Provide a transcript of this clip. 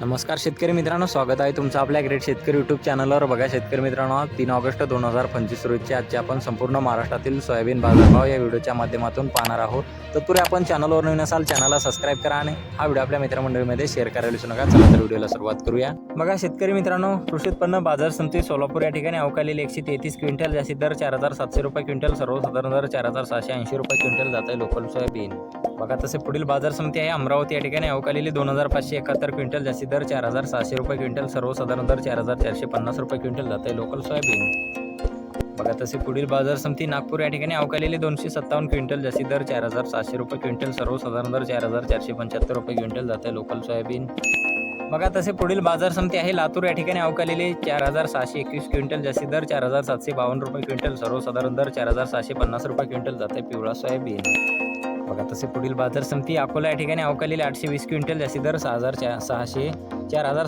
नमस्कार शेतकरी मित्रांनो स्वागत आहे तुमचं आपल्या ग्रेट शेतकरी यूट्यूब चॅनलवर बघा शेतकरी मित्रांनो तीन ऑगस्ट दोन हजार पंचवीस रोजची आजचे आपण संपूर्ण महाराष्ट्रातील सोयाबीन बाजारभाव या व्हिडिओच्या माध्यमातून पाहणार आहोत. तत्पूर्वी आपण चॅनलवर नवीन असाल चॅनलला सबस्क्राईब करा आणि हा व्हिडिओ आपल्या मित्रमंडळीमध्ये शेअर करायला विसरू नका. चला तर व्हिडिओला सुरुवात करूया. बघा शेतकरी मित्रांनो कृषी उत्पन्न बाजार समिती सोलापूर या ठिकाणी अवकालेली एकशे तेहतीस क्विंटल जास्तीत दर चार हजार सातशे रुपये क्विंटल सर्वसाधारण दर चार हजार सहाशे ऐंशी रुपये क्विंटल जात आहे लोकल सोयाबीन. बघा तसे पुढील बाजार समिती आहे. अमरावती या ठिकाणी अवकालेली दोन हजार पाचशे एकाहत्तर क्विंटल जास्ती दर चार हजार सहाशे रुपये क्विंटल सर्वसाधारण दर चार हजार चारशे पन्नास रुपये क्विंटल जात आहे लोकल सोयाबीन. बघा तसे पुढील बाजार समिती नागपूर या ठिकाणी अवकालेली दोनशे सत्तावन्न क्विंटल जास्ती दर चार हजार सहाशे रुपये क्विंटल सर्वसाधारण दर चार हजार चारशे पंच्याहत्तर रुपये क्विंटल जात आहे लोकल सोयाबीन. बघा तसे पुढील बाजार समिती आहे. लातूर या ठिकाणी अवकालेली चार हजार सहाशे एकवीस क्विंटल जास्ती दर चार हजार सातशे बावन्न रुपये क्विंटल सर्वसाधारण दर चार हजार सहाशे पन्नास रुपये क्विंटल जाते पिवळा सोयाबीन. बघा तसे पुढील बाजार समिती अकोला या ठिकाणी अवकालेली आठशे वीस क्विंटल जास्तीत दर सहा हजार चा सहाशे चार हजार